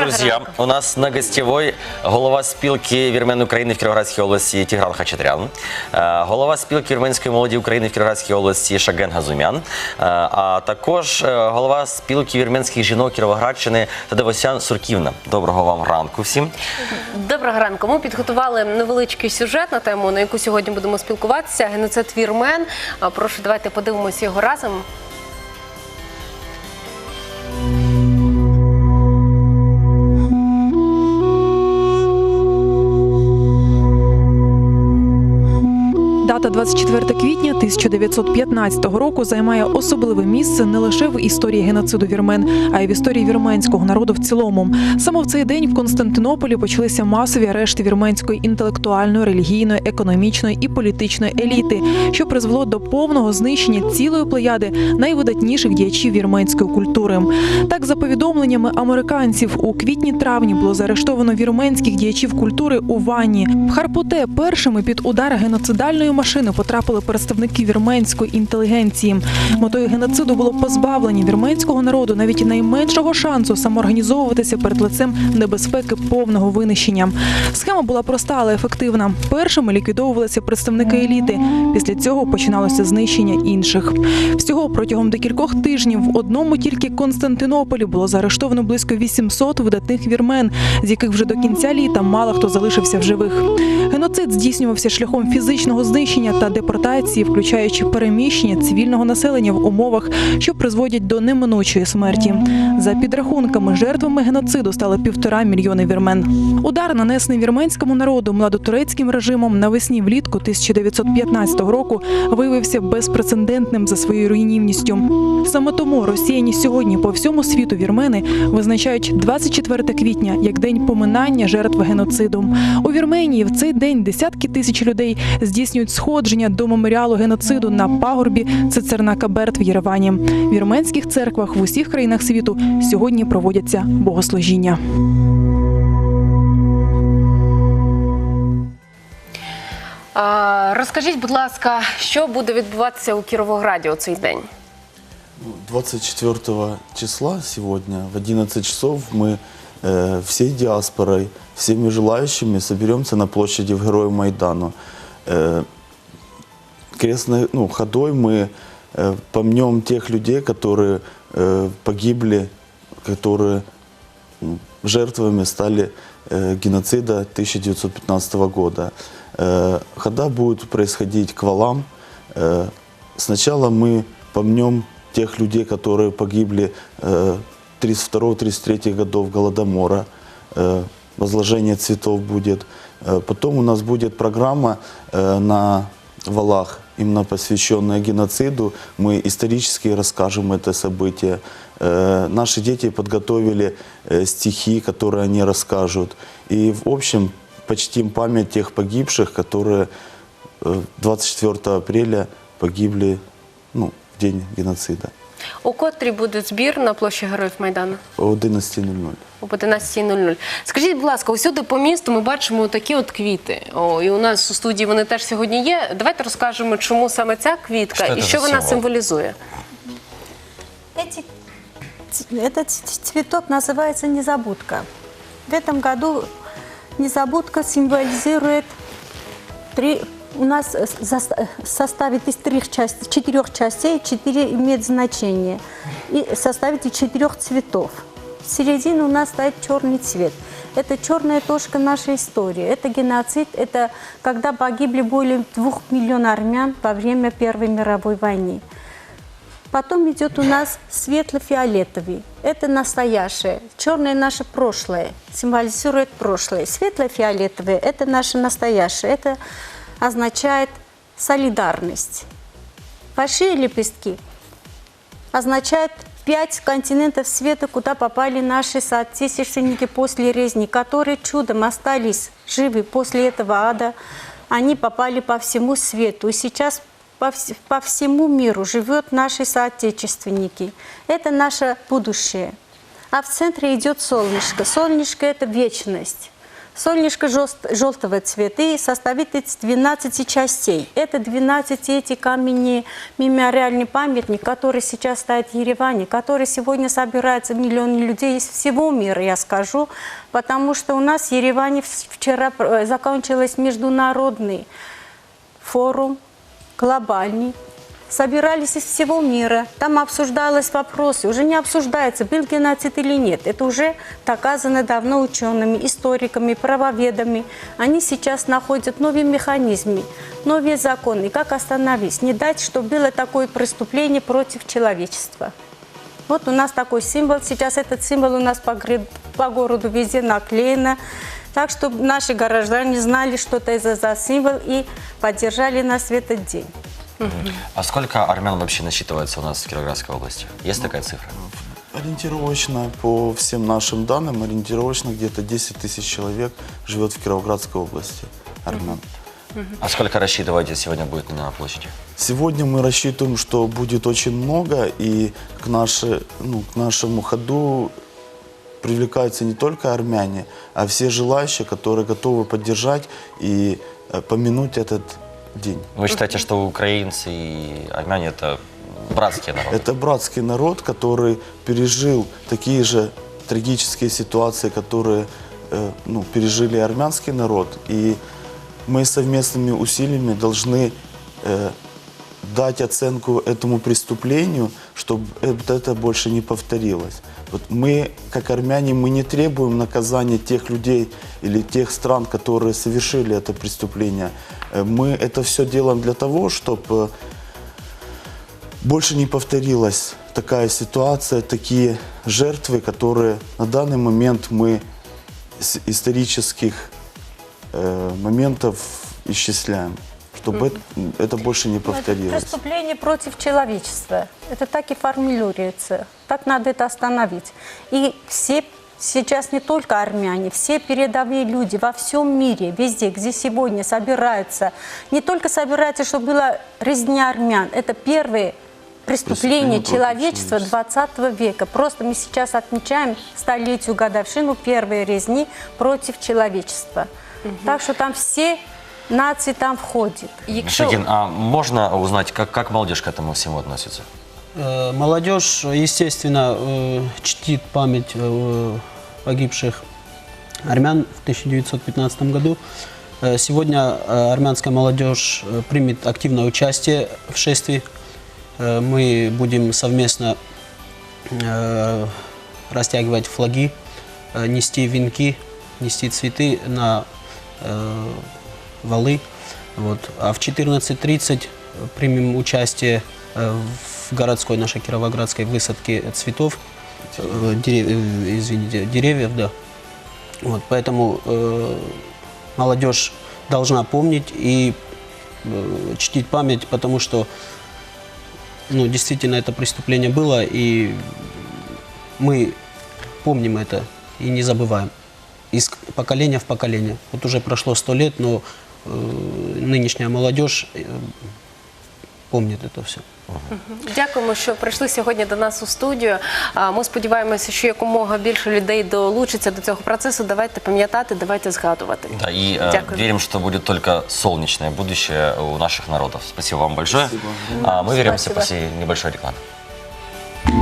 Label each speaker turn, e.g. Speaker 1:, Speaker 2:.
Speaker 1: Друзья! У нас на гостевой голова спілки вірмен України в Кіровоградській області Тігран Хачатрян, е, голова спілки вірменської молоді України в Кіровоградській області Шаген Газумян, е, а також е, голова спілки вірменських жінок Кіровоградщини Тадевосян Сурківна. Доброго вам ранку всім.
Speaker 2: Доброго ранку. Ми підготували невеличкий сюжет на тему, на яку сьогодні будемо спілкуватися. Геноцид вірмен. А, Прошу, давайте подивимося його разом.
Speaker 3: Дата 24 квітня 1915 року займає особливе місце не лише в історії геноциду вірмен, а й в історії вірменського народу в цілому. Саме в цей день в Константинополі почалися масові арешти вірменської інтелектуальної, релігійної, економічної і політичної еліти, що призвело до повного знищення цілої плеяди найвидатніших діячів вірменської культури. Так, за повідомленнями американців, у квітні-травні було заарештовано вірменських діячів культури у Ванні. В Харпуте першими під удар геноцидальної машини потрапили представники вірменської інтелігенції. Метою геноциду було позбавлення вірменського народу навіть найменшого шансу самоорганізовуватися перед лицем небезпеки повного винищення. Схема була проста, але ефективна. Першими ліквідовувалися представники еліти. Після цього починалося знищення інших. Всього протягом декількох тижнів в одному тільки Константинополі було заарештовано близько 800 видатних вірмен, з яких вже до кінця літа мало хто залишився в живих. Геноцид здійснювався шляхом фізичного знищення та депортації, включаючи переміщення цивільного населення в умовах, що призводять до неминучої смерті. За підрахунками, жертвами геноциду стали півтора мільйони вірмен. Удар, нанесений вірменському народу младотурецьким режимом навесні влітку 1915 року, виявився безпрецедентним за своєю руйнівністю. Саме тому росіяни сьогодні по всьому світу вірмени визначають 24 квітня як день поминання жертв геноциду. У Вірменії в цей день десятки тисяч людей здійснюють сходження до меморіалу геноциду на пагорбі Цицернака Берт в Єревані. В вірменських церквах в усіх країнах світу сьогодні проводяться богослужіння.
Speaker 2: А, Розкажіть, будь ласка, що буде відбуватися у Кіровограді у цей день?
Speaker 4: 24 числа сегодня в 11 часов мы э, всей диаспорой, всеми желающими соберемся на площади в Героев Майдану. Э, крестной ну, ходой мы э, помнем тех людей, которые э, погибли, которые жертвами стали э, геноцида 1915 года. Э, хода будет происходить к валам. Э, сначала мы помнем тех людей, которые погибли э, 32-33 годов Голодомора. Э, возложение цветов будет. Э, потом у нас будет программа э, на валах, именно посвященная геноциду. Мы исторически расскажем это событие. Э, наши дети подготовили э, стихи, которые они расскажут. И в общем почтим память тех погибших, которые э, 24 апреля погибли ну, в день геноцида.
Speaker 2: У котрій буде збір на площі Героїв Майдану?
Speaker 4: О 11.00.
Speaker 2: О 11.00. Скажіть, будь ласка, усюди по місту ми бачимо такі от квіти. О, і у нас у студії вони теж сьогодні є. Давайте розкажемо, чому саме ця квітка
Speaker 1: Що
Speaker 2: і
Speaker 1: це
Speaker 2: що
Speaker 1: за
Speaker 2: вона
Speaker 1: символ?
Speaker 2: символізує.
Speaker 5: Эти, ц- этот ц- цветок называется незабудка. В этом году незабудка символизирует три. У нас э, э, составит из трех частей, четырех частей, четыре имеет значение. И составит из четырех цветов. В середине у нас стоит черный цвет. Это черная точка нашей истории. Это геноцид. Это когда погибли более двух миллионов армян во время Первой мировой войны. Потом идет у нас светло-фиолетовый. Это настоящее. Черное наше прошлое. Символизирует прошлое. Светло-фиолетовый – это наше настоящее. Это означает солидарность. Большие лепестки означают пять континентов света, куда попали наши соотечественники после резни, которые чудом остались живы после этого ада. Они попали по всему свету. И сейчас по, вс- по всему миру живут наши соотечественники. Это наше будущее. А в центре идет солнышко. Солнышко – это вечность. Солнышко желтого цвета и состоит из 12 частей. Это 12 эти камни, мемориальный памятник, который сейчас стоит в Ереване, который сегодня собирается миллионы людей из всего мира, я скажу, потому что у нас в Ереване вчера закончилась международный форум глобальный. Собирались из всего мира. Там обсуждались вопросы. Уже не обсуждается, был геноцид или нет. Это уже доказано давно учеными, историками, правоведами. Они сейчас находят новые механизмы, новые законы. Как остановить? Не дать, чтобы было такое преступление против человечества. Вот у нас такой символ. Сейчас этот символ у нас по, по городу везде наклеено. Так, чтобы наши граждане знали, что это за, за символ и поддержали нас в этот день.
Speaker 1: А сколько армян вообще насчитывается у нас в Кировоградской области? Есть такая цифра?
Speaker 4: Ориентировочно, по всем нашим данным, ориентировочно где-то 10 тысяч человек живет в Кировоградской области, армян.
Speaker 1: А сколько рассчитываете сегодня будет на площади?
Speaker 4: Сегодня мы рассчитываем, что будет очень много, и к, наши, ну, к нашему ходу привлекаются не только армяне, а все желающие, которые готовы поддержать и э, помянуть этот день.
Speaker 1: Вы считаете, что украинцы и армяне это братские народы?
Speaker 4: Это братский народ, который пережил такие же трагические ситуации, которые э, ну, пережили армянский народ. И мы совместными усилиями должны э, дать оценку этому преступлению, чтобы это больше не повторилось. Вот мы, как армяне, мы не требуем наказания тех людей или тех стран, которые совершили это преступление. Э, Мы это все делаем для того, чтобы больше не повторилась такая ситуация, такие жертвы, которые на данный момент мы с исторических э, моментов исчисляем, чтобы это, это больше не
Speaker 5: Ну, Это
Speaker 4: повторилось.
Speaker 5: преступление против человечества. Это так и формулируется. Так надо это остановить. И все сейчас не только армяне, все передовые люди во всем мире, везде, где сегодня собираются, не только собираются, чтобы была резня армян, это первые преступления
Speaker 4: Преступление
Speaker 5: человечества 20 века. Просто мы сейчас отмечаем столетию годовщину первой резни против человечества. Так что там все нации там входят.
Speaker 2: Якщо
Speaker 1: Шагин, а можно узнать, как, как молодежь к этому всему относится?
Speaker 6: Э, Молодежь, естественно, э, чтит память э, погибших армян в 1915 году. Сегодня армянская молодежь примет активное участие в шествии. Мы будем совместно растягивать флаги, нести венки, нести цветы на валы. Вот. А в 14.30 примем участие в городской нашей кировоградской высадке цветов, э, дерев- э, извините, деревьев, да. Вот, поэтому э, молодежь должна помнить и э, чтить память, потому что ну, действительно это преступление было, и мы помним это и не забываем. Из поколения в поколение. Вот уже прошло сто лет, но э, нынешняя молодежь э, помнит это все.
Speaker 2: Дякуємо, що прийшли сьогодні до нас у студію. А, Ми сподіваємося, що якомога більше людей долучиться до цього процесу. Давайте пам'ятати, давайте згадувати.
Speaker 1: Да, и э,
Speaker 2: Дякую.
Speaker 1: верим, что будет только солнечное будущее у наших народов. Спасибо вам большое. А мы вернемся
Speaker 5: Спасибо.
Speaker 1: после небольшой рекламы.